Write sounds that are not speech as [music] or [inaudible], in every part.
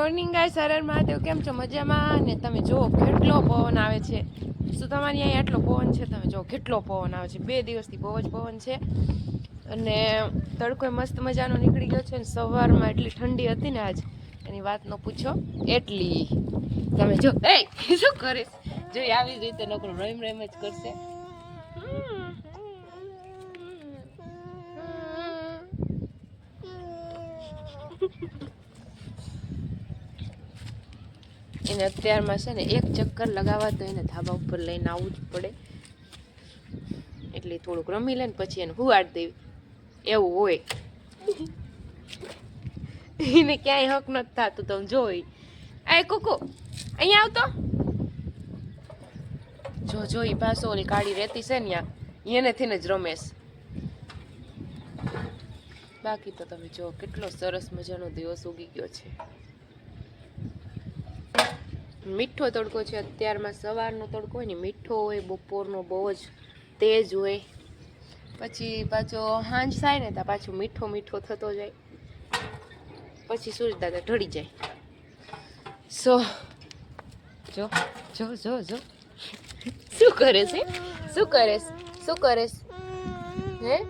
Morning ગાય સરળ મહાદેવ કેમ છો? મજામાં? ને તમે જુઓ કેટલો પવન આવે છે. શું તમારી અહીંયા એટલો પવન છે? તમે જુઓ કેટલો પવન આવે છે. બે દિવસથી બહુ જ પવન છે. અને તડકો મસ્ત મજાનો નીકળી ગયો છે. ને સવારમાં એટલી ઠંડી હતી ને આજ. એની વાત ન પૂછો. એટલી. તમે જો એ શું કરીશ? જો આવી જ રીતે નકરું રમ રમ જ કરશે. [laughs] [laughs] એને અત્યારમાં છે ને એક ચક્કર લગાવવા તો એને ધાબા ઉપર લઈને આવવું જ પડે. એટલે થોડુંક રમી લે ને પછી એને હુવાડ દેવી. એવું હોય. એને ક્યાંય હક નથી થતું તમે જોઈ. આ કુકુ, અહીંયા આવતો. જો જો એ પાછો ઓલી કાળી રહેતી છે ને એને થઈને જ રમેશ બાકી તો તમે જો, કેટલો સરસ મજાનો દિવસ ઉગી ગયો છે. મીઠો તડકો છે. અત્યારમાં સવારનો તડકો હોય ને, મીઠો હોય, બપોરનો બહુ જ તેજ હોય. પછી પાછો સાંજ થાય ને, ત્યાં પાછું મીઠો મીઠો થતો જાય. પછી સૂર્યદાદા ઢળી જાય. સો, જો જો જો જો. શું કરે છે? શું કરે શું કરે હે?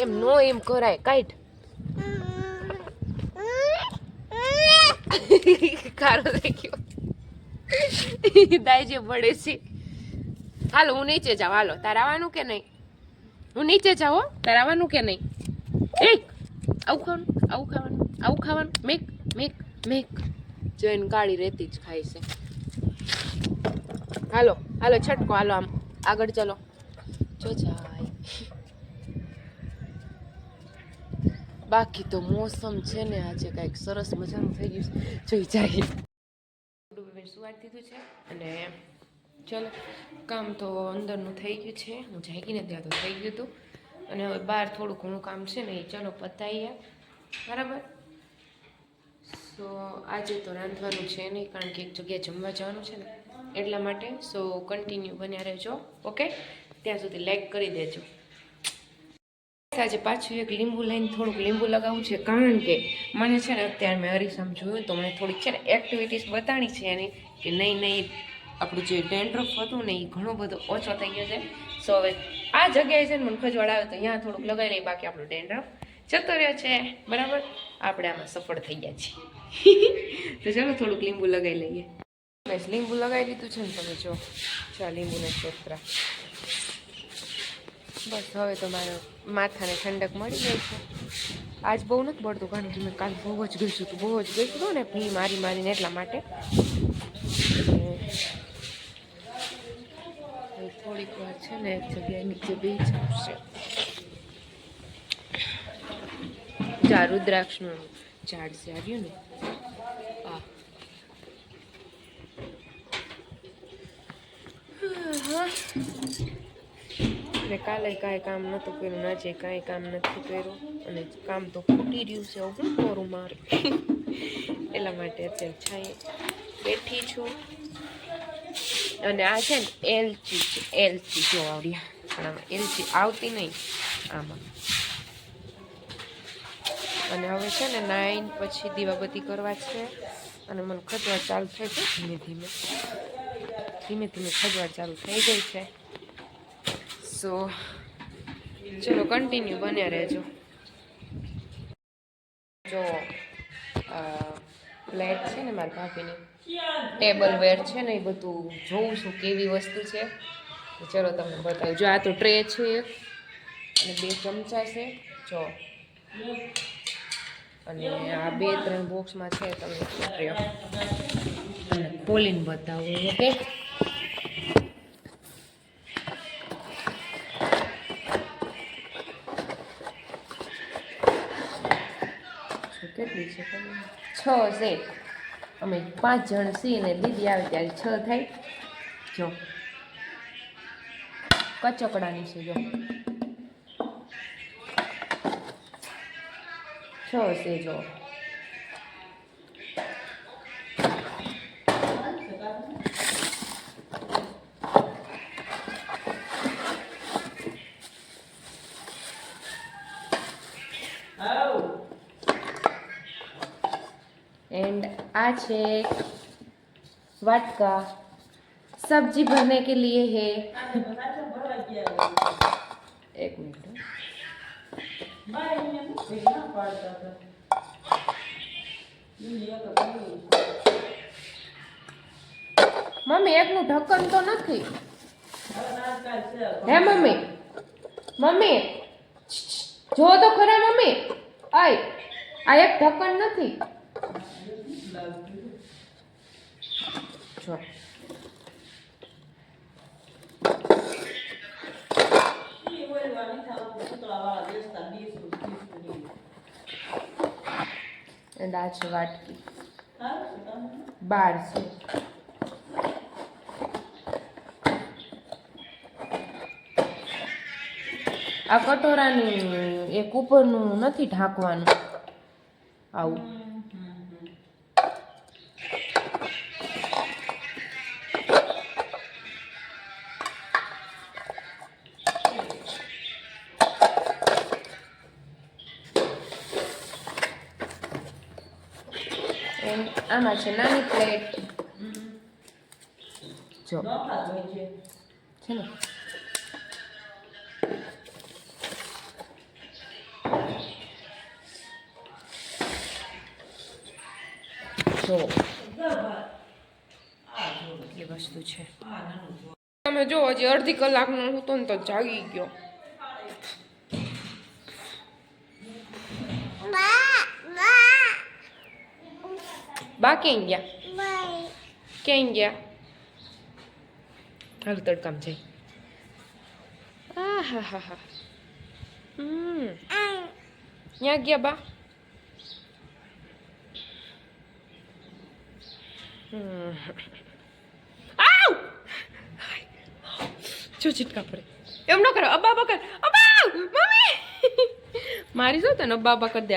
એમ નો એમ કરાય. કાઢ. [laughs] કારો થઈ ગયો [laughs] જે પડે છે. હાલો, હું નીચે જાઉં. હાલો તારે આવવાનું કે નહીં? હું નીચે જાઉં હો. તારે આવવાનું કે નહીં? એ આવું ખાવાનું આવું ખાવાનું આવું ખાવાનું. Make make make. જોઈને કાળી રેતી જ ખાય છે. હાલો હાલો, છટકો. હાલો, આમ આગળ ચલો. જો જાય. બાકી તો મોસમ છે ને આજે કાંઈક સરસ મજાનું થઈ ગયું છે. જોઈ જાય. ડૂબીને સુવાડી દીધું છે અને ચલો, કામ તો અંદરનું થઈ ગયું છે. હું જાગીને ત્યાં તો થઈ ગયું હતું. અને હવે બહાર થોડું ઘણું કામ છે ને એ ચલો પતાવીએ બરાબર? સો, આજે તો રાંધવાનું છે નહીં, કારણ કે એક જગ્યાએ જમવા જવાનું છે ને એટલા માટે. સો કન્ટિન્યુ બન્યા રહેજો, ઓકે? ત્યાં સુધી લાઈક કરી દેજો. આજે પાછું એક લીંબુ લઈને થોડુંક લીંબુ લગાવવું છે, કારણ કે મને છે ને અત્યારે મેં હરીસમ જોયું તો મને થોડીક છે ને એક્ટિવિટીઝ બતાવી છે એની કે નહીં નહીં, આપણું જે ડેન્ડ્રફ હતું ને એ ઘણો બધો ઓછો થઈ ગયો છે. સો હવે આ જગ્યાએ છે ને મને ખજવાડ આવે તો અહીંયા થોડુંક લગાવી લઈએ, બાકી આપણું ડેન્ડ્રફ જતો રહ્યો છે. બરાબર? આપણે આમાં સફળ થઈ ગયા છીએ. [laughs] તો ચાલો થોડુંક લીંબુ લગાવી લઈએ. લીંબુ લગાવી દીધું છે ને તમે જો ચા લીંબુના છોતરા બસ, હવે તો મારા માથાને ઠંડક મળી ગઈ છે. આજ બહુ નથી પડતું, કારણ કે મેં કાલ બહુ જ ગઈશું હતું બહુ જ ગઈશું ને ફી મારી મારીને એટલા માટે. થોડીક વાર છે ને એક જગ્યાએ નીચે બે છે. જા, રુદ્રાક્ષનું ઝાડ છે, આવ્યું ને? આ. હા. ને કાલે કાંઈ કામ નહોતું કર્યું આજે કાંઈ કામ નથી કર્યું અને કામ તો ખૂટી રહ્યું છે હું કરું મારે? એટલા માટે અત્યારે છાંય બેઠી છું. અને આ છે ને એલચી છે, એલચી જો આવડ્યા પણ આમાં એલચી આવતી નહીં આમાં. અને હવે છે ને નાઈન પછી દીવાબત્તી કરવા છે. અને મને ખજવાળ ચાલુ થઈ છે, ધીમે ધીમે. ધીમે ધીમે ખજવાળ ચાલુ થઈ ગઈ છે. સો ચલો કન્ટિન્યુ બન્યા રહેજો. જો પ્લેટ છે ને મારી ભાભીની ટેબલ વેર છે ને એ બધું જોઉં છું કેવી વસ્તુ છે. ચલો તમને બતાવું. જો આ તો ટ્રે છે અને બે ચમચા છે. જો, અને આ બે ત્રણ બોક્સમાં છે તમે ટ્રે અને બતાવું ઓકે કેટલી છે છ છે. અમે પાંચ જણ છીએ ને દીદી આવે ત્યારે છ થાય. જો. કચકડાની છે જો. છ છે જો. એન્ડ આ છે વાટકા सब्जी भरने के लिए है एक मिनट મમ્મી એકનું ઢક્કન તો નથી હે મમ્મી મમ્મી જો તો ખરા મમ્મી આય આ એક ઢક્કન નથી જો આ છે વાટકી બાર છે આ કટોરાની એક ઉપરનું નથી ઢાંકવાનું. આવું. આમાં છે નાની પ્લેટ જો. છે ને જો. એ વસ્તુ છે. તમે જો હજી અડધી કલાકનો હતો ને તો જાગી ગયો. બા ક્યાં ગયા ક્યાં ગયા હાલ તડકામ જઈ આ હા હા હા હમ ક્યાં ગયા બા હમ. આવ! જો ચીટકા પડે એમ ન કરો અબ્બા અબ્બા કર અબ્બા મમ્મી મારી શું તને અબ્બા અબ્બા કરી દે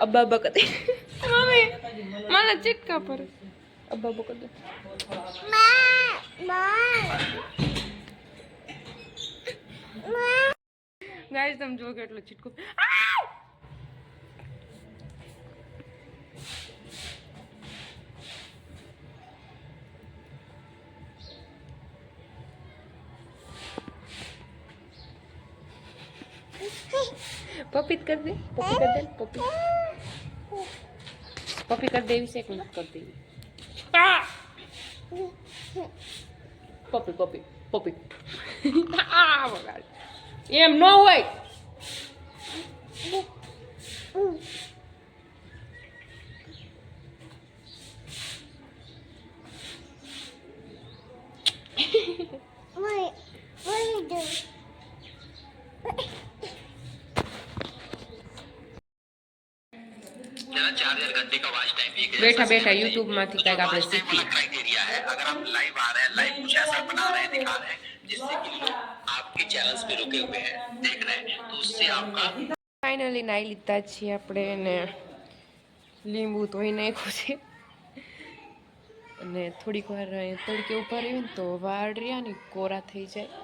અબ્બા અબ્બા કરી દે મમ્મી મને ચીટકા પડે અબ્બા અબ્બા કરી દે ગાઈસ તમે જો કેટલો ચીટકો આવ! પપ્પી કર દે પપ્પી કર દે પપ્પી પપ્પી કર દેવી છે કે નથી કર દેવી! Copy copy વગાડ. એમ ન હોય. चार घंटे का वॉच टाइम भी બેઠા બેઠા યુટ્યુબ માંથી કઈક આપણે શીખીએ क्राइटेरिया है अगर आप लाइव आ रहे हैं लाइव कुछ ऐसा बना रहे हैं दिखा रहे हैं जिससे कि लोग आपके चैनल्स पे रुके हुए हैं देख रहे हैं तो उससे आपका ફાઇનલી નાઈ લીધા છીએ આપણે ને લીંબુ ધોઈ નાખ્યું છે અને થોડીક વાર અહીં તડકે ઉભા રહીએ ને તો વાળ રહ્યા ને કોરા થઈ જાય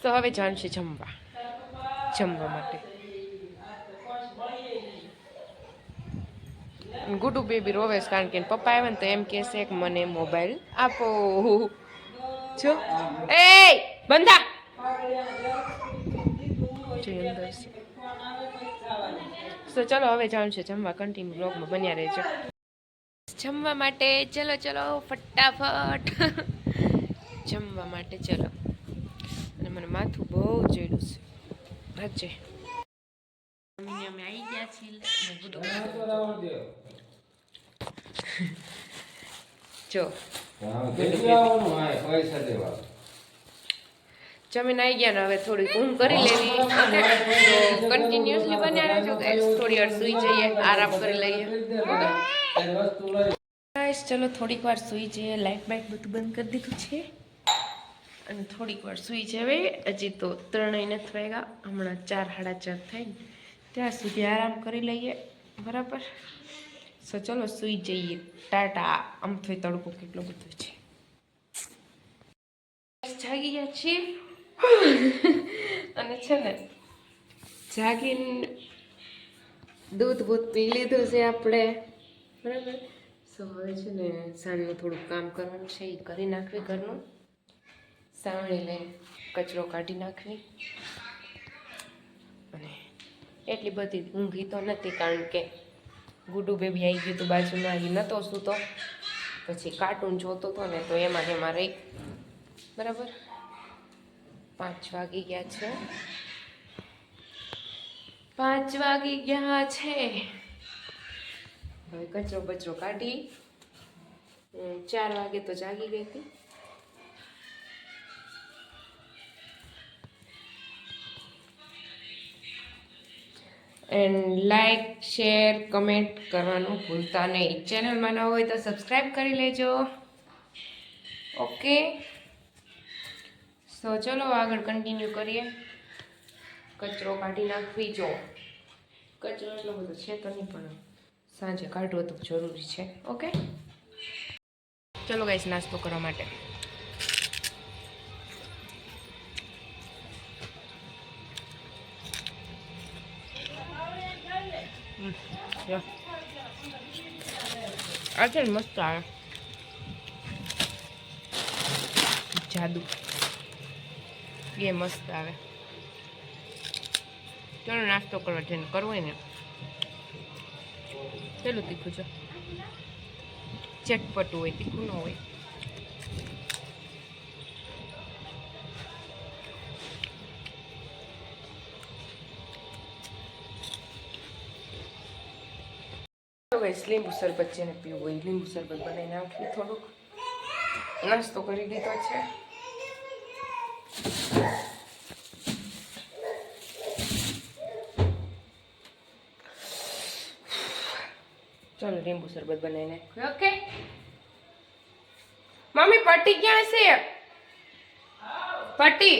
તો હવે જાણશે જમવા જમવા માટે ગુડુ બેબી રોવેશ કારણ કે પપ્પા આવે ને તો એમ કહેશે કે મને મોબાઈલ આપો. જો. એ, બંધા. તો ચલો હવે જાણ છે જમવા. કન્ટિન્યુ બ્લોગમાં બન્યા રહેજો. જમવા માટે ચલો ચલો, ફટાફટ. જમવા માટે ચલો. અને મને માથું બહુ ચડ્યું છે. હજે મમ્મીને અમે આવી ગયા છીએ જો જમીન આવી ગયા ને હવે થોડીક ઊંઘ કરી લેવી તો કન્ટિન્યુઅસલી બન્યા રહેજો. થોડી વાર સુઈ જઈએ આરામ કરી લઈએ ગાઈસ ચલો થોડીક વાર સુઈ જઈએ લાઇટ બાઇટ બધું બંધ કરી દીધું છે અને થોડીક વાર સુઈ જવે હજી તો ત્રણેય નથી વાગ્યા હમણાં ચાર સાડા ચાર થાય ને ત્યાં સુધી આરામ કરી લઈએ. બરાબર? સો ચલો સુઈ જઈએ. ટાટા. આમ થોય તડકો કેટલો બધો છે. જાગી ગયા છીએ. અને છે ને, જાગીને દૂધ બૂધ પી લીધું છે આપણે. બરાબર? સો હવે છે ને સાંજનું થોડુંક કામ કરવાનું છે, એ કરી નાખવી ઘરનું. સાવણીને કચરો કાઢી નાખવી. અને એટલી બધી ઊંઘી તો નથી કારણ કે ગુડુ બેબી આવી ગયું હતું બાજુમાં એ નહોતો સૂતો. પછી કાર્ટૂન જોતો હતો ને તો એમાં એમાં રહી. બરાબર? પાંચ વાગી ગયા છે. પાંચ વાગી ગયા છે. હવે કચરો બચરો કાઢી. ચાર વાગે તો જાગી ગઈ હતી. એન્ડ લાઈક શેર કમેન્ટ કરવાનું ભૂલતા નહીં. ચેનલમાં ન હોય તો સબસ્ક્રાઈબ કરી લેજો. ઓકે સો ચલો આગળ કન્ટિન્યુ કરીએ. કચરો કાઢી નાખવી જો. કચરો એટલો બધો છે તો નહીં, પણ સાંજે કાઢવો તો જરૂરી છે. ઓકે ચલો ગાઈસ નાસ્તો કરવા માટે. આ છે મસ્ત આવે. જાદુ. એ મસ્ત આવે. ચલો, નાસ્તો કરવા જઈને કરવો ને. ચલો તીખું છે. ચટપટું હોય, તીખું ન હોય. હવે લીંબુ શરબત જેને પીવું હોય લીંબુ શરબત બનાવી નાખ્યું થોડુંક નાસ્તો કરી દીધો છે ચાલો લીંબુ શરબત બનાવીને ઓકે મમ્મી પટ્ટી ક્યાં છે પટ્ટી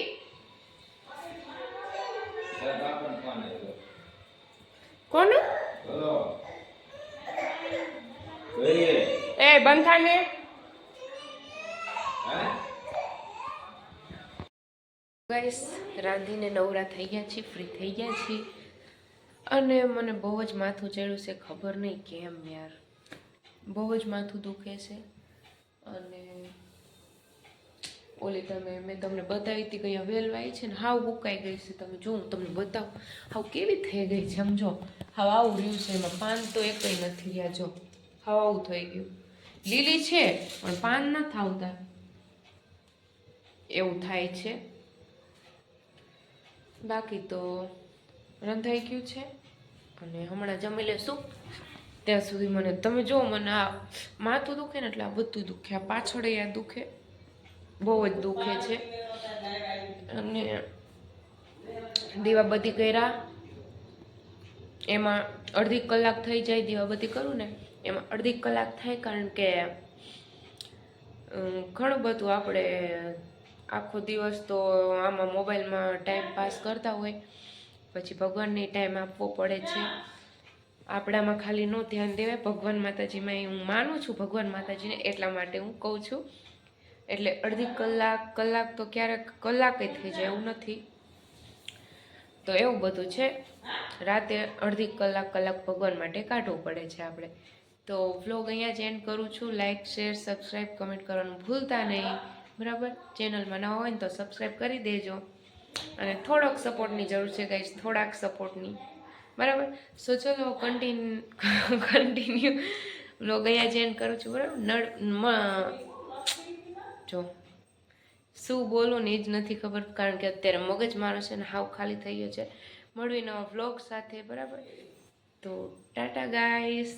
કોણ એ બંધ થાય ને? ગાઈસ રાંધીને નવરા થઈ ગયા છીએ ફ્રી થઈ ગયા છીએ. અને મને બહુ જ માથું ચડ્યું છે ખબર નહીં કેમ યાર. બહુ જ માથું દુખે છે. અને ઓલી તમે મેં તમને બતાવી હતી કે અહીંયા વેલવાઈ છે ને હાવ ઉકાઈ ગઈ છે તમે જો હું તમને બતાવું. હાવ કેવી થઈ ગઈ છે સમજો. હાવ આવું રહ્યું છે એમાં પાન તો એકય નથી રહ્યા જો. આવું થઈ ગયું. લીલી છે, પણ પાન નથી આવતા એવું થાય છે. બાકી તો રંધાઈ ગયું છે. અને હમણાં જમી લેશું. ત્યાં સુધી મને, તમે જો, મને આ માથું દુખે ને એટલે આ બધું દુખે. આ પાછળ આ દુખે. બહુ જ દુખે છે. અને દીવા બધી કર્યા. એમાં અડધી કલાક થઈ જાય દીવા બધી કરું ને એમાં અડધી કલાક થાય કારણ કે ઘણું બધું આપણે આખો દિવસ તો આમાં મોબાઈલમાં ટાઈમ પાસ કરતા હોય. પછી ભગવાનને ટાઈમ આપવો પડે છે. આપણામાં ખાલી ન ધ્યાન દેવાય. ભગવાન માતાજીમાં હું માનું છું, ભગવાન માતાજીને એટલા માટે હું કહું છું. એટલે અડધી કલાક કલાક તો ક્યારેક કલાકે થઈ જાય એવું નથી. તો એવું બધું છે. રાતે અડધી કલાક કલાક ભગવાન માટે કાઢવું પડે છે આપણે. તો વ્લોગ અહીંયા જ એન્ડ કરું છું. લાઇક શેર સબસ્ક્રાઈબ કમેન્ટ કરવાનું ભૂલતા નહીં. બરાબર? ચેનલમાં નવા હોય ને તો સબસ્ક્રાઈબ કરી દેજો. અને થોડોક સપોર્ટની જરૂર છે ગાઈસ થોડાક સપોર્ટની બરાબર? સો ચલો કન્ટિન્યુ કન્ટિન્યુ વ્લોગ અહીંયા જ એન્ડ કરું છું. બરાબર? નળ જો. શું બોલું ને એ જ નથી ખબર, કારણ કે અત્યારે મગજ મારો છે ને હાવ ખાલી થઈ ગયો છે. મળવી નવા વ્લોગ સાથે. બરાબર? તો, ટાટા ગાઈસ